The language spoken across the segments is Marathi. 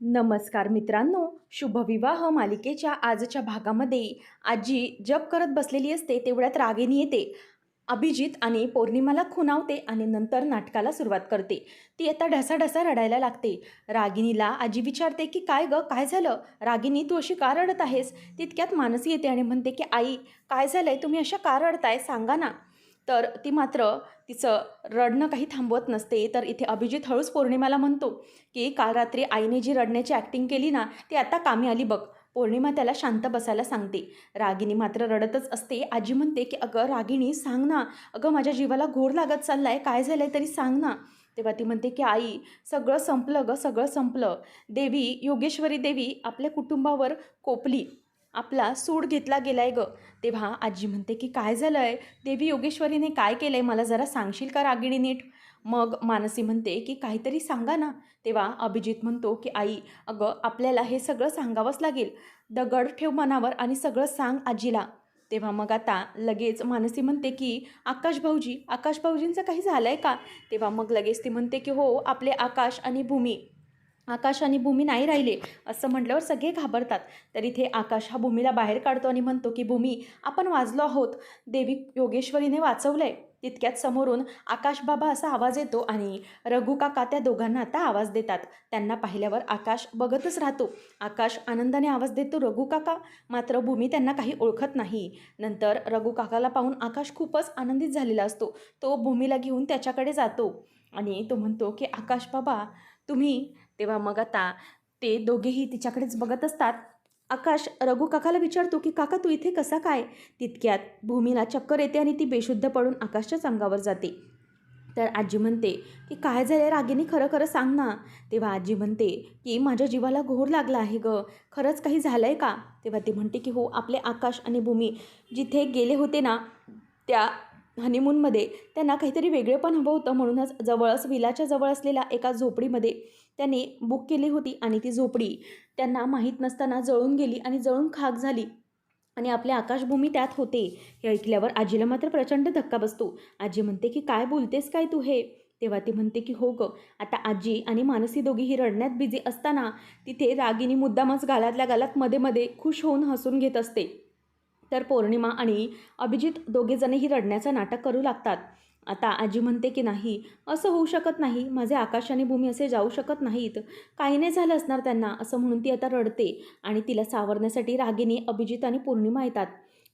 नमस्कार मित्रांनो शुभविवाह मालिकेच्या आजच्या भागामध्ये. आजी जप करत बसलेली असते तेवढ्यात रागिनी येते. अभिजित आणि पौर्णिमाला खुनावते आणि नंतर नाटकाला सुरुवात करते. ती आता ढसाढसा रडायला लागते. रागिनीला आजी विचारते की काय गं काय झालं? रागिनी तू अशी का रडत आहेस? तितक्यात मानसी येते आणि म्हणते की आई काय झालं आहे तुम्ही अशा का रडताय? सांगा ना. तर ती मात्र तिचं रडणं काही थांबवत नसते. तर इथे अभिजित हळूच पौर्णिमाला म्हणतो की काल रात्री आईने जी रडण्याची ॲक्टिंग केली ना ती आता कामी आली बघ. पौर्णिमा त्याला शांत बसायला सांगते. रागिनी मात्र रडतच असते. आजी म्हणते की अगं रागिणी सांग ना. अगं माझ्या जीवाला घोर लागत चालला आहे काय झालं आहे तरी सांग ना. तेव्हा ती म्हणते की आई सगळं संपलं गं सगळं संपलं. देवी योगेश्वरी देवी आपल्या कुटुंबावर कोपली. आपला सूड घेतला गेलाय ग. तेव्हा आजी म्हणते की काय झालं आहे देवी योगेश्वरीने काय केलं आहे मला जरा सांगशील का रागिणी नीट? मग मानसी म्हणते की काहीतरी सांगा ना. तेव्हा अभिजित म्हणतो की आई अगं आपल्याला हे सगळं सांगावंच लागेल. दगड ठेव मनावर आणि सगळं सांग आजीला. तेव्हा मग आता लगेच मानसी म्हणते की आकाश भाऊजी आकाश भाऊजींचं काही झालं आहे का? तेव्हा मग लगेच ती म्हणते की हो आपले आकाश आणि भूमी. आकाश आणि भूमी नाही राहिले असं म्हटल्यावर सगळे घाबरतात. तर इथे आकाश हा भूमीला बाहेर काढतो आणि म्हणतो की भूमी आपण वाजलो आहोत. देवी योगेश्वरीने वाचवलं आहे तितक्यात समोरून आकाश बाबा असा आवाज येतो आणि रघु काका त्या दोघांना आता आवाज देतात. त्यांना पाहिल्यावर आकाश बघतच राहतो. आकाश आनंदाने आवाज देतो रघु काका मात्र भूमी त्यांना काही ओळखत नाही. नंतर रघु काकाला पाहून आकाश खूपच आनंदित झालेला असतो. तो भूमीला घेऊन त्याच्याकडे जातो आणि तो म्हणतो की आकाश बाबा तुम्ही तेव्हा मग आता ते दोघेही तिच्याकडेच बघत असतात. आकाश रघु काकाला विचारतो की काका तू इथे कसा काय? तितक्यात भूमीला चक्कर येते आणि ती बेशुद्ध पडून आकाशच्याच अंगावर जाते. तर आजी म्हणते की काय झालं रागिनी? खरं खरं सांग ना. तेव्हा आजी म्हणते की माझ्या जीवाला घोर लागला आहे ग. खरंच काही झालं आहे का? तेव्हा ती म्हणते की हो आपले आकाश आणि भूमी जिथे गेले होते ना त्या हनीमूनमध्ये त्यांना काहीतरी वेगळेपण हवं होतं. म्हणूनच जवळच विलाच्या जवळ असलेल्या एका झोपडीमध्ये त्यांनी बुक केली होती आणि ती झोपडी त्यांना माहीत नसताना जळून गेली आणि जळून खाक झाली. आणि आपले आकाशभूमी त्यात होते. हे ऐकल्यावर आजीला मात्र प्रचंड धक्का बसतो. आजी म्हणते की काय बोलतेस काय तू हे? तेव्हा ती म्हणते की हो गं आता आजी आणि मानसी दोघीही रडण्यात बिझी असताना तिथे रागिनी मुद्दामच गालातल्या गालात मध्ये मध्ये खुश होऊन हसून घेत असते. तर पौर्णिमा आणि अभिजित दोघेजणही रडण्याचं नाटक करू लागतात. आता आजी म्हणते की नाही असं होऊ शकत नाही. माझे आकाश आणि भूमी असे जाऊ शकत नाहीत. काही नाही झालं असणार त्यांना असं म्हणून ती आता रडते आणि तिला सावरण्यासाठी रागिनी अभिजित आणि पौर्णिमा येतात.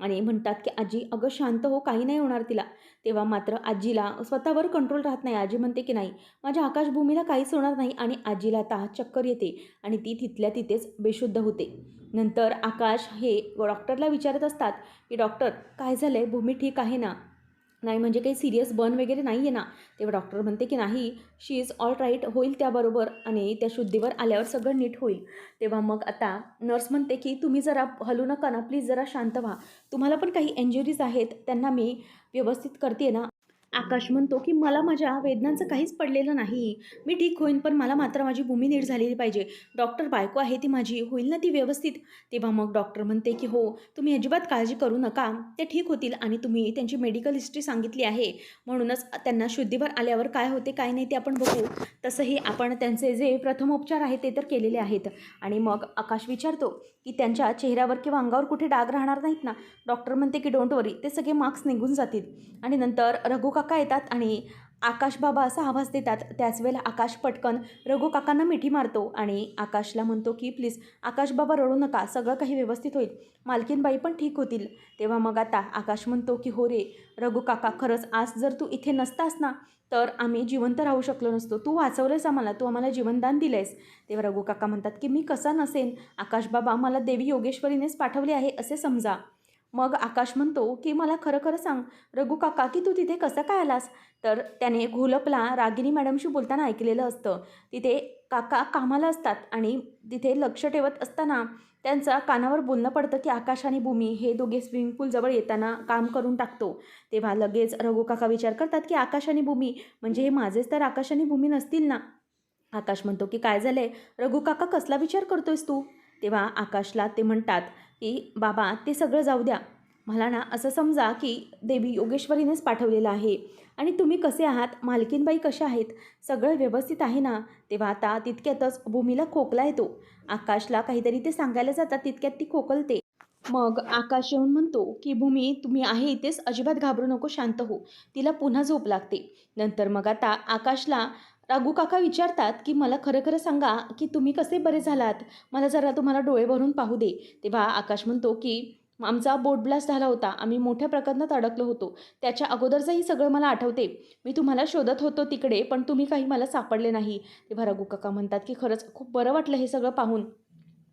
आणि म्हणतात की आजी अगं शांत हो काही नाही होणार तिला. तेव्हा मात्र आजीला स्वतःवर कंट्रोल राहत नाही. आजी म्हणते की नाही माझ्या आकाशभूमीला काहीच होणार नाही. आणि आजीला आता चक्कर येते आणि ती तिथल्या तिथेच बेशुद्ध होते. नंतर आकाश हे डॉक्टरला विचारत असतात की डॉक्टर काय झालं आहे भूमी ठीक आहे ना? नाही म्हणजे काही सिरियस बर्न वगैरे नाही आहे ना? तेव्हा डॉक्टर म्हणते की नाही शी इज ऑल राईट होईल त्याबरोबर आणि त्या शुद्धीवर आल्यावर सगळं नीट होईल. तेव्हा मग आता नर्स म्हणते की तुम्ही जरा हलू नका ना प्लीज जरा शांत व्हा. तुम्हाला पण काही इंजुरीज आहेत त्यांना मी व्यवस्थित करते ना आकाश म्हणतो की मला माझ्या वेदनांचं काहीच पडलेलं नाही. मी ठीक होईन पण मला मात्र माझी भूमी नीट झालेली पाहिजे. डॉक्टर बायको आहे ती माझी. होईल ना ती व्यवस्थित? तेव्हा मग डॉक्टर म्हणते की हो तुम्ही अजिबात काळजी करू नका. ते ठीक होतील आणि तुम्ही त्यांची मेडिकल हिस्ट्री सांगितली आहे. म्हणूनच त्यांना शुद्धीवर आल्यावर काय होते काय नाही ते आपण बघू. तसंही आपण त्यांचे जे प्रथमोपचार आहेत ते तर केलेले आहेत. आणि मग आकाश विचारतो की त्यांच्या चेहऱ्यावर किंवा अंगावर कुठे डाग राहणार नाहीत ना? डॉक्टर म्हणते की डोंट वरी. ते सगळे मार्क्स निघून जातील. आणि नंतर रघुका काका येतात आणि आकाश बाबा असा आवाज देतात. त्याच वेळेला आकाश पटकन रघू काकांना मिठी मारतो आणि आकाशला म्हणतो की प्लीज आकाश बाबा रडू नका. सगळं काही व्यवस्थित होईल. मालकीनबाई पण ठीक होतील. तेव्हा मग आता आकाश म्हणतो की हो रे रघू काका खरंच आज जर तू इथे नसतास ना तर आम्ही जिवंत राहू शकलो नसतो. तू वाचवलंयस आम्हाला. तू आम्हाला जीवनदान दिलंयस. तेव्हा रघू काका म्हणतात की मी कसा नसेन? आकाश बाबा मला देवी योगेश्वरीनेच पाठवले आहे असे समजा. मग आकाश म्हणतो की मला खरं खरं सांग रघु काका की तू तिथे कसं काय आलास? तर त्याने घोलपला रागिनी मॅडमशी बोलताना ऐकलेलं असतं. तिथे काका कामाला असतात आणि तिथे लक्ष ठेवत असताना त्यांचं कानावर बोलणं पडतं की आकाश आणि भूमी हे दोघे स्विमिंग पूलजवळ येताना काम करून टाकतो. तेव्हा लगेच रघु काका विचार करतात की आकाश आणि भूमी म्हणजे हे माझेच तर आकाश आणि भूमी नसतील ना? आकाश म्हणतो की काय झालंय? रघु काका कसला विचार करतोयस तू? तेव्हा आकाशला ते म्हणतात की बाबा ते सगळं जाऊ द्या. मला ना असं समजा की देवी योगेश्वरीनेच पाठवलेलं आहे. आणि तुम्ही कसे आहात? मालकीनबाई कशा आहेत? सगळं व्यवस्थित आहे ना? तेव्हा आता तितक्यातच भूमीला खोकला येतो. आकाशला काहीतरी ते सांगायला जातात तितक्यात ती खोकलते. मग आकाश येऊन म्हणतो की भूमी तुम्ही आहे इथेच अजिबात घाबरू नको शांत हो. तिला पुन्हा झोप लागते. नंतर मग आता आकाशला राघू काका विचारतात की मला खरं खरं सांगा की तुम्ही कसे बरे झालात? मला जरा तुम्हाला डोळे भरून पाहू दे. तेव्हा आकाश म्हणतो की आमचा बोट ब्लास्ट झाला होता. आम्ही मोठ्या प्रकरणात अडकलो होतो. त्याच्या अगोदरचंही सगळं मला आठवते. मी तुम्हाला शोधत होतो तिकडे पण तुम्ही काही मला सापडले नाही. तेव्हा रघुकाका म्हणतात की खरंच खूप बरं वाटलं हे सगळं पाहून.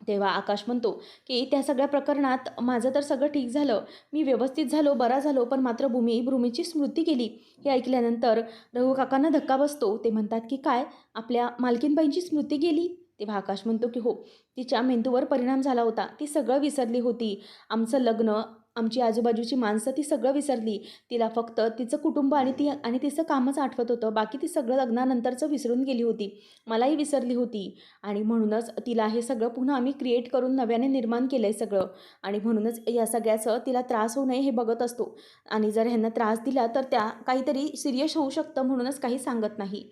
तेव्हा आकाश म्हणतो की त्या सगळ्या प्रकरणात माझं तर सगळं ठीक झालं. मी व्यवस्थित झालो बरा झालो पण मात्र भूमी भूमीची स्मृती केली. हे ऐकल्यानंतर रघु काकांना धक्का बसतो. ते म्हणतात की काय? आपल्या मालकीनबाईंची स्मृती गेली? तेव्हा आकाश म्हणतो की हो. तिच्या मेंदूवर परिणाम झाला होता. ती सगळं विसरली होती. आमचं लग्न आमची आजूबाजूची माणसं ती सगळं विसरली. तिला फक्त तिचं कुटुंब आणि ती आणि तिचं कामच आठवत होतं. बाकी ती सगळं लग्नानंतरचं विसरून गेली होती. मलाही विसरली होती. आणि म्हणूनच तिला हे सगळं पुन्हा आम्ही क्रिएट करून नव्याने निर्माण केलं आहे सगळं. आणि म्हणूनच या सगळ्याचं तिला त्रास होऊ नये हे बघत असतो. आणि जर ह्यांना त्रास दिला तर त्या काहीतरी सिरियस होऊ शकतं म्हणूनच काही सांगत नाही.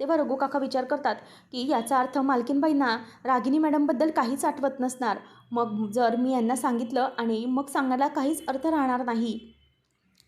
तेव्हा रघू काका विचार करतात की याचा अर्थ मालकीनबाईंना रागिनी मॅडमबद्दल काहीच आठवत नसणार. मग जर मी यांना सांगितलं आणि मग सांगायला काहीच अर्थ राहणार नाही.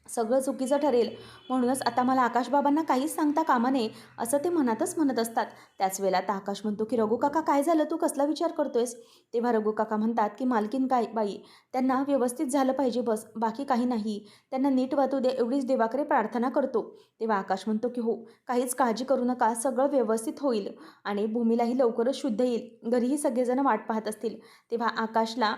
सगळं चुकीचं ठरेल. म्हणूनच आता मला आकाशबाबांना काहीच सांगता कामा नये असं ते मनातच म्हणत असतात. त्याच वेळेला आता आकाश म्हणतो की रघू काका काय झालं? तू कसला विचार करतोयस? तेव्हा रघू काका म्हणतात की मालकीन काय बाई त्यांना व्यवस्थित झालं पाहिजे बस बाकी काही नाही. त्यांना नीट वाचू दे एवढीच देवाकडे प्रार्थना करतो. तेव्हा आकाश म्हणतो की हो काहीच काळजी करू नका सगळं व्यवस्थित होईल आणि भूमीलाही लवकरच शुद्ध येईल. घरीही सगळेजण वाट पाहत असतील. तेव्हा आकाशला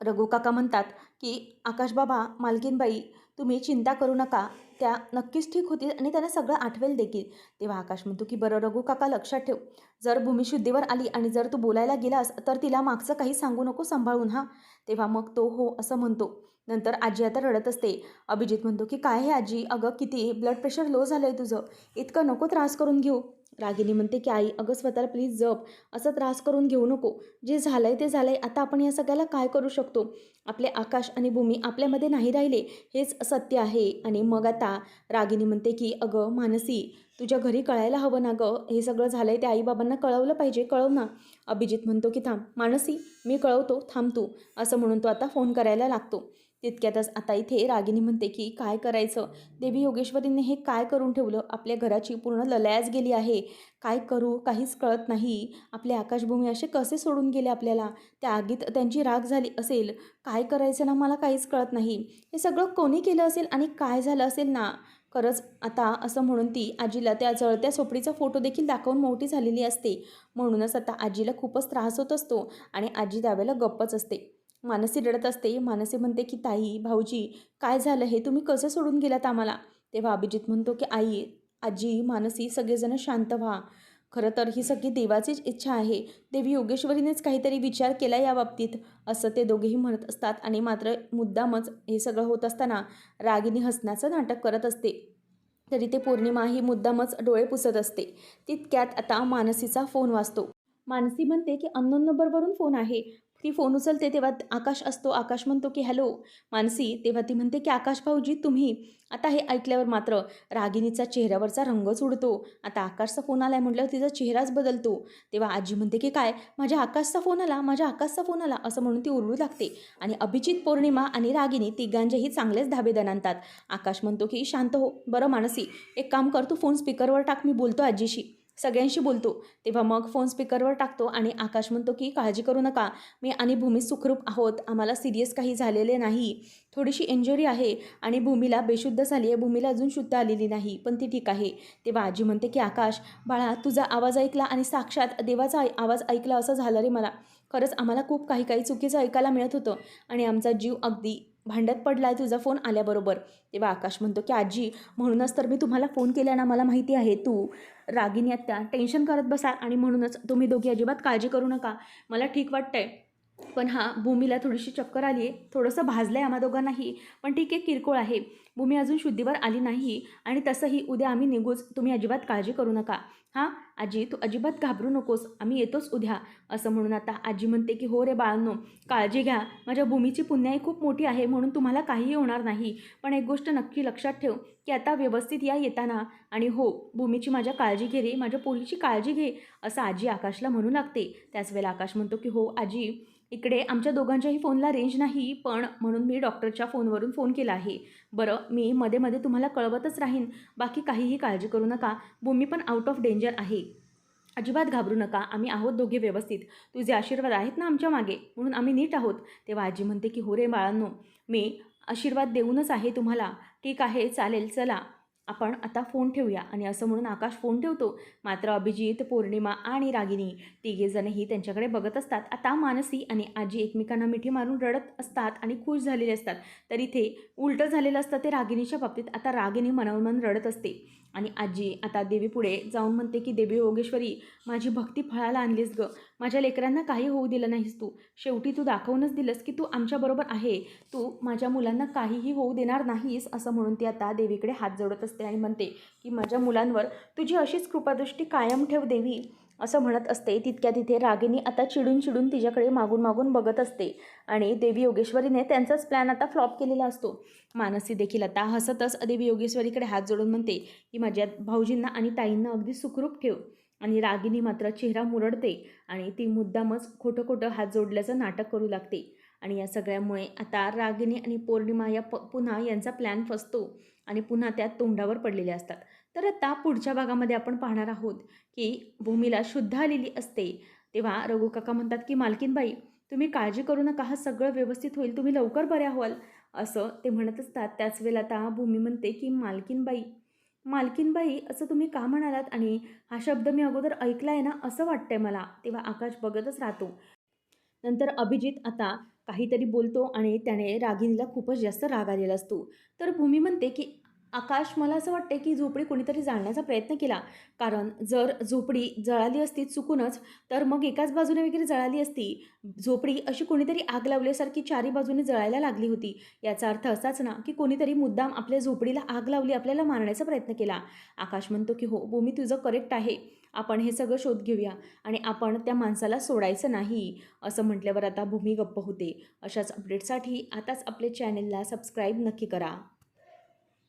रघू काका म्हणतात की आकाशबाबा मालकीनबाई तुम्ही चिंता करू नका. त्या नक्कीच ठीक होतील आणि त्यांना सगळं आठवेल देखील. तेव्हा आकाश म्हणतो की बरं रघु काका लक्षात ठेव. जर भूमी शुद्धीवर आली आणि जर तू बोलायला गेलास तर तिला मागचं काही सांगू नको सांभाळून हां. तेव्हा मग तो हो असं म्हणतो. नंतर आजी आता रडत असते. अभिजित म्हणतो की काय हे आजी? अगं किती ब्लड प्रेशर लो झालं आहे तुझं. इतकं नको त्रास करून घेऊ. रागिनी म्हणते की आई अगं स्वतःला प्लीज जप. असं त्रास करून घेऊ नको. जे झालं आहे ते झालं आहे आता आपण या सगळ्याला काय करू शकतो? आपले आकाश आणि भूमी आपल्यामध्ये नाही राहिले. हेच सत्य आहे. आणि मग आता रागिनी म्हणते की अगं मानसी तुझ्या घरी कळायला हवं ना गं? हे सगळं झालं आहे ते आईबाबांना कळवलं पाहिजे. कळव ना. अभिजित म्हणतो की थांब. मानसी मी कळवतो. थांब तू. असं म्हणून तो आता फोन करायला लागतो. तितक्यातच आता इथे रागिनी म्हणते की काय करायचं? देवी योगेश्वरीने हे काय करून ठेवलं? आपल्या घराची पूर्ण ललयाच गेली आहे. काय करू? काहीच कळत नाही. आपले आकाशभूमी असे कसे सोडून गेले आपल्याला? त्या आगीत त्यांची राग झाली असेल. काय करायचं ना मला काहीच कळत नाही. हे सगळं कोणी केलं असेल आणि काय झालं असेल ना? खरंच आता असं म्हणून ती आजीला त्या जळत्या सोपडीचा फोटो देखील दाखवून मोठी झालेली असते. म्हणूनच आता आजीला खूपच त्रास होत असतो आणि आजी त्यावेळेला गप्पच असते. मानसी रडत असते. मानसी म्हणते की ताई भाऊजी काय झालं? हे तुम्ही कसं सोडून गेलात आम्हाला? तेव्हा अभिजित म्हणतो की आई आजी मानसी सगळेजण शांत व्हा. खरं तर ही सगळी देवाचीच इच्छा आहे. देवी योगेश्वरीनेच काहीतरी विचार केला या बाबतीत. असं ते दोघेही म्हणत असतात आणि मात्र मुद्दामच हे सगळं होत असताना रागिनी हसण्याचं नाटक करत असते. तरी ते पौर्णिमा ही मुद्दामच डोळे पुसत असते. तितक्यात आता मानसीचा फोन वाचतो मानसी म्हणते की अननोन नंबरवरून फोन आहे. ती फोन उचलते तेव्हा आकाश असतो. आकाश म्हणतो की हॅलो मानसी. तेव्हा ती म्हणते की आकाश भाऊजी तुम्ही आता हे ऐकल्यावर मात्र रागिनीचा चेहऱ्यावरचा रंगच उडतो आता आकाशचा फोन आलाय म्हटल्यावर तिचा चेहराच बदलतो. तेव्हा आजी म्हणते की काय? माझ्या आकाशचा फोन आला? माझ्या आकाशचा फोन आला? असं म्हणून ती उरळू लागते. आणि अभिजित पौर्णिमा आणि रागिनी तिघांचेही चांगलेच धाबेदन आणतात. आकाश म्हणतो की शांत हो. बरं मानसी एक काम कर तू फोन स्पीकरवर टाक. मी बोलतो आजीशी. सगळ्यांशी बोलतो. तेव्हा मग फोन स्पीकरवर टाकतो आणि आकाश म्हणतो की काळजी करू नका. मी आणि भूमी सुखरूप आहोत. आम्हाला सिरियस काही झालेले नाही. थोडीशी इंजुरी आहे आणि भूमीला बेशुद्ध झाली आहे भूमीला अजून शुद्ध आलेली नाही पण ती ठीक आहे. तेव्हा आजी म्हणते की आकाश बाळा तुझा आवाज ऐकला आणि साक्षात देवाचा आवाज ऐकला असं झालं रे मला. खरंच आम्हाला खूप काही काही चुकीचं ऐकायला मिळत होतं आणि आमचा जीव अगदी भांड्यात पडला आहे तुझा फोन आल्याबरोबर. तेव्हा आकाश म्हणतो की आजी म्हणूनच तर मी तुम्हाला फोन केला ना मला माहिती आहे तू. रागिनी आत्या टेन्शन करत बसा आणि म्हणूनच तुम्ही दोघी अजिबात काळजी करू नका. मला ठीक वाटतंय. पण हां भूमीला थोडीशी चक्कर आली आहे. थोडंसं भाजलं आहे आम्हा दोघांनाही. पण ठीक आहे किरकोळ आहे. भूमी अजून शुद्धीवर आली नाही आणि तसंही उद्या आम्ही निघूच. तुम्ही अजिबात काळजी करू नका. हां आजी तू अजिबात घाबरू नकोस. आम्ही येतोच उद्या. असं म्हणून आता आजी म्हणते की हो रे बाळांनो काळजी घ्या. माझ्या भूमीची पुण्याही खूप मोठी आहे म्हणून तुम्हाला काहीही होणार नाही. पण एक गोष्ट नक्की लक्षात ठेव की आता व्यवस्थित या येताना. आणि हो भूमीची माझ्या काळजी घे रे. माझ्या पोलीची काळजी घे. असं आजी आकाशला म्हणू लागते. त्याच वेळेला आकाश म्हणतो की हो आजी इकडे आमच्या दोघांच्याही फोनला रेंज नाही पण म्हणून मी डॉक्टरच्या फोनवरून फोन केला आहे. बरं मी मध्ये मध्ये तुम्हाला कळवतच राहीन. बाकी काहीही काळजी करू नका. भूमी पण आउट ऑफ डेंजर आहे. अजिबात घाबरू नका. आम्ही आहोत दोघे व्यवस्थित. तुझे आशीर्वाद आहेत ना आमच्या मागे? म्हणून आम्ही नीट आहोत. तेव्हा आजी म्हणते की हो रे बाळांनो मी आशीर्वाद देऊनच आहे तुम्हाला. ठीक आहे चालेल चला. आपण आता फोन ठेवूया. आणि असं म्हणून आकाश फोन ठेवतो. मात्र अभिजित पौर्णिमा आणि रागिनी तिघेजणही त्यांच्याकडे बघत असतात. आता मानसी आणि आजी एकमेकांना मिठी मारून रडत असतात आणि खुश झालेले असतात. तर इथे उलटं झालेलं असतं ते रागिनीच्या बाबतीत. आता रागिनी मनावमन रडत असते. आणि आजी आता देवीपुढे जाऊन म्हणते की देवी योगेश्वरी माझी भक्ती फळाला आणलीस ग. माझ्या लेकरांना काही होऊ दिलं नाहीस तू. शेवटी तू दाखवूनच दिलंस की तू आमच्याबरोबर आहे. तू माझ्या मुलांना काहीही होऊ देणार नाहीस असं म्हणून ती आता देवीकडे हात जोडत असते आणि म्हणते की माझ्या मुलांवर तुझी अशीच कृपादृष्टी कायम ठेव देवी. असं म्हणत असते. तितक्या तिथे रागिनी आता चिडून चिडून तिच्याकडे मागून मागून बघत असते. आणि देवी योगेश्वरीने त्यांचाच प्लॅन आता फ्लॉप केलेला असतो. मानसी देखील आता हसतच देवी योगेश्वरीकडे हात जोडून म्हणते की माझ्या भाऊजींना आणि ताईंना अगदी सुखरूप ठेव. आणि रागिनी मात्र चेहरा मुरडते आणि ती मुद्दामच खोटं खोटं हात जोडल्याचं नाटक करू लागते. आणि या सगळ्यामुळे आता रागिनी आणि पौर्णिमा या प पुन्हा यांचा प्लॅन फसतो आणि पुन्हा त्या तोंडावर पडलेल्या असतात. तर आता पुढच्या भागामध्ये आपण पाहणार आहोत की भूमीला शुद्ध आलेली असते. तेव्हा रघुकाका म्हणतात की मालकीनबाई तुम्ही काळजी करू नका हा सगळं व्यवस्थित होईल तुम्ही लवकर बऱ्या व्हाल असं ते म्हणत असतात. त्याच वेळेला आता भूमी म्हणते की मालकीनबाई मालकीनबाई असं तुम्ही का म्हणालात? आणि हा शब्द मी अगोदर ऐकला आहे ना असं वाटतंय मला. तेव्हा आकाश बघतच राहतो. नंतर अभिजित आता काहीतरी बोलतो आणि त्याने रागिणीला खूपच जास्त राग आलेला असतो. तर भूमी म्हणते की आकाश मला असं वाटते की झोपडी कोणीतरी जाळण्याचा प्रयत्न केला. कारण जर झोपडी जळाली असती चुकूनच तर मग एकाच बाजूने वगैरे जळाली असती. झोपडी अशी कोणीतरी आग लावल्यासारखी चारी बाजूने जळायला लागली होती. याचा अर्थ असाच ना की कोणीतरी मुद्दाम आपल्या झोपडीला आग लावली आपल्याला मारण्याचा प्रयत्न केला. आकाश म्हणतो की हो भूमी तुझं करेक्ट आहे. आपण हे सगळं शोध घेऊया. आणि आपण त्या माणसाला सोडायचं नाही. असं म्हटल्यावर आता भूमी गप्प होते. अशाच अपडेटसाठी आताच आपल्या चॅनेलला सबस्क्राईब नक्की करा.